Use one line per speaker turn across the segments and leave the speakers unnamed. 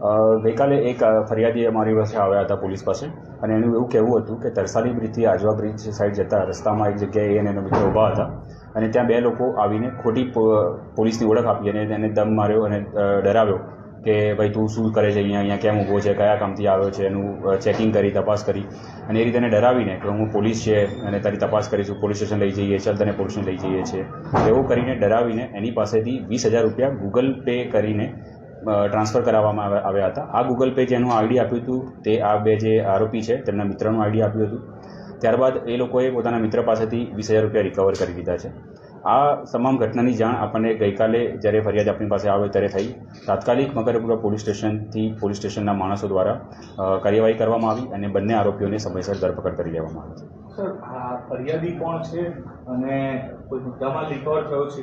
ગઈકાલે એક ફરિયાદી અમારી પાસે આવ્યા હતા પોલીસ પાસે અને એનું એવું કહેવું હતું કે તરસાલી બ્રિજથી આજવા બ્રિજ સાઈડ જતા રસ્તામાં એક જગ્યાએ એ અને એનો મિત્ર ઊભા હતા અને ત્યાં બે લોકો આવીને ખોટી પોલીસની ઓળખ આપી અને એને દમ માર્યો અને ડરાવ્યો કે ભાઈ તું શું કરે છે અહીંયા અહીંયા કેમ ઊભો છે, કયા કામથી આવ્યો છે, એનું ચેકિંગ કરી, તપાસ કરી અને એ રીતે એને ડરાવીને કે હું પોલીસ છે અને તારી તપાસ કરીશું પોલીસ સ્ટેશન લઈ જઈએ ચાલ તને પોલીસ લઈ જઈએ છીએ. એવું કરીને ડરાવીને એની પાસેથી વીસ હજાર રૂપિયા ગૂગલ પે કરીને ટ્રાન્સફર કરાવવામાં આવ્યા- હતા. આ ગૂગલ પે જેનું આઈડી આપ્યું હતું તે આ બે જે આરોપી છે તેમના મિત્રનું આઈડી આપ્યું હતું. ત્યારબાદ એ લોકોએ પોતાના મિત્ર પાસેથી વીસ હજાર રૂપિયા રિકવર કરી દીધા છે. આ તમામ ઘટનાની જાણ આપણને ગઈકાલે જ્યારે ફરિયાદ આપણી પાસે આવે ત્યારે થઈ. તાત્કાલિક મકરપુરા પોલીસ સ્ટેશનથી પોલીસ સ્ટેશનના માણસો દ્વારા કાર્યવાહી કરવામાં આવી અને બંને આરોપીઓને સમયસર ધરપકડ કરી લેવામાં આવી. છે
સર આ ફરિયાદી કોણ છે અને કોઈ મુદ્દામાં રિકવર થયો છે?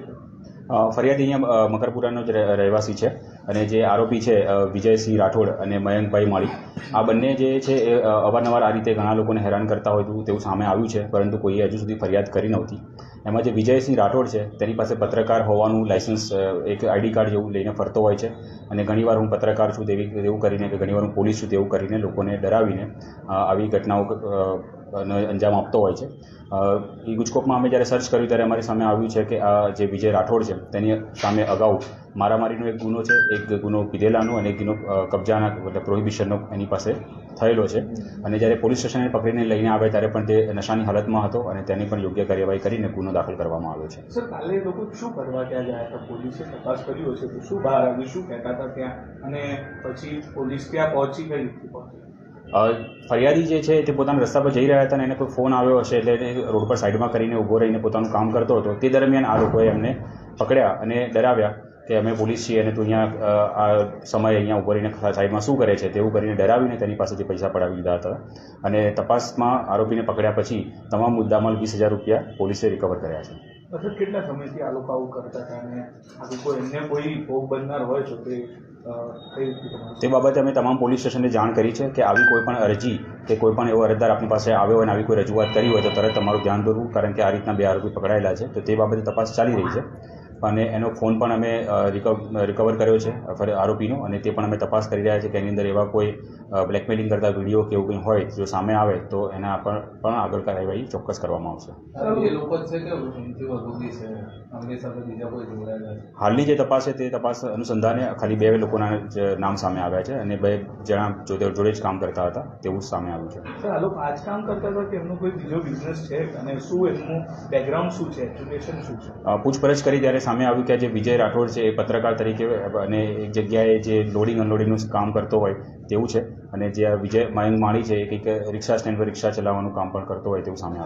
ફરિયાદી અહીંયા મકરપુરાનો જ રહે- રહેવાસી છે. અને જે આરોપી છે વિજયસિંહ રાઠોડ અને મયંકભાઈ માળી, આ બંને જે છે, એ અવારનવાર આ રીતે ઘણા લોકોને હેરાન કરતા હોય તો તેવું સામે આવ્યું છે, પરંતુ કોઈએ હજુ સુધી ફરિયાદ કરી નહોતી. એમાં જે વિજયસિંહ રાઠોડ છે, તેની પાસે પત્રકાર હોવાનું લાયસન્સ એક આઈડી કાર્ડ જેવું લઈને ફરતો હોય છે અને ઘણીવાર હું પત્રકાર છું તેવી, તેવું કરીને કે ઘણીવાર હું પોલીસ છું તેવું કરીને લોકોને ડરાવીને આવી ઘટનાઓ અંજામ આપતો હોય છે. એ ગુજકોપમાં અમે જ્યારે સર્ચ કર્યું ત્યારે અમારી સામે આવ્યું છે કે આ જે વિજય રાઠોડ છે, તેની સામે અગાઉ મારામારીનો એક ગુનો છે એક ગુનો પીધેલાનો અને એક ગુનો કબજાના મતલબ પ્રોહિબિશનનો એની પાસે થયેલો છે. અને જ્યારે પોલીસ સ્ટેશને પકડીને લઈને આવે ત્યારે પણ તે નશાની હાલતમાં હતો અને તેની પણ યોગ્ય કાર્યવાહી કરીને ગુનો દાખલ કરવામાં આવ્યો છે.
સર કાલે લોકો શું કરવા ત્યાં ગયા હતા પોલીસે તપાસ કર્યો છે તો શું બહાર આવ્યું શું કહેતા હતા ત્યાં? અને પછી પોલીસ ત્યાં પહોંચી ગઈ પહોંચી?
ફરિયાદી જે છે તે પોતાના રસ્તા પર જઈ રહ્યા હતા અને એને કોઈ ફોન આવ્યો હશે એટલે એને રોડ પર સાઈડમાં કરીને ઊભો રહીને પોતાનું કામ કરતો હતો. તે દરમિયાન આ લોકોએ એમને પકડ્યા અને ડરાવ્યા. કે અમે પોલીસ છીએ અને તું અહીંયા આ સમયે અહીંયા ઊભો રહીને સાઈડમાં શું કરે છે તેવું કરીને ડરાવીને તેની પાસેથી પૈસા પડાવી દીધા હતા. અને તપાસમાં આરોપીને પકડ્યા પછી તમામ મુદ્દામાં વીસ હજાર રૂપિયા પોલીસે રિકવર કર્યા છે.
કેટલા સમયથી આ લોકો આવું કરતા હતા અને કોઈ એમને કોઈ ભોગ બનનાર હોય છે તે
તે બાબતે અમે તમામ પોલીસ સ્ટેશનને જાણ કરી છે કે આવી કોઈ પણ અરજી કે કોઈ પણ એવો અરજદાર આપણી પાસે આવ્યો હોય અને આવી કોઈ રજૂઆત કરી હોય તો તરત તમારું ધ્યાન દોરવું કારણ કે આ રીતના બે આરોપી પકડાયેલા છે. તો તે બાબતે તપાસ ચાલી રહી છે. અને એનો ફોન પણ અમે રિકવ રિકવર કર્યો છે ફરી આરોપીનો અને તે પણ અમે તપાસ કરી રહ્યા છીએ કે એની અંદર એવા કોઈ બ્લેકમેલિંગ કરતા વીડિયો કે એવું કંઈ હોય જો સામે આવે તો એના પર પણ આગળ કાર્યવાહી ચોક્કસ કરવામાં આવશે.
એ લોકો જ છે કે એમથી વધુ બી છે? આમની સાથે બીજા કોઈ જોડાયેલા છે?
હાલની જે તપાસ છે તે તપાસ અનુસંધાને ખાલી બે લોકોના જ નામ સામે આવ્યા છે અને બે જણા જોડે જોડે જ કામ કરતા હતા તેવું જ સામે આવ્યું છે.
સર આ લોકો આ જ કામ કરતા હતા કે એમનો કોઈ બીજો બિઝનેસ છે? અને શું એમનું બેકગ્રાઉન્ડ શું છે? એજ્યુકેશન શું છે?
પૂછપરછ કરી ત્યારે સામે આવ્યું કે જે વિજય રાઠોડ છે એ પત્રકાર તરીકે, અને એક જગ્યાએ જે લોડિંગ અનલોડિંગનું કામ કરતો હોય તેવું છે. અને જે આ વિજય મયંક માળી છે એ કંઈક રિક્ષા સ્ટેન્ડ પર રિક્ષા ચલાવવાનું કામ પણ કરતો હોય તેવું સામે આવ્યું.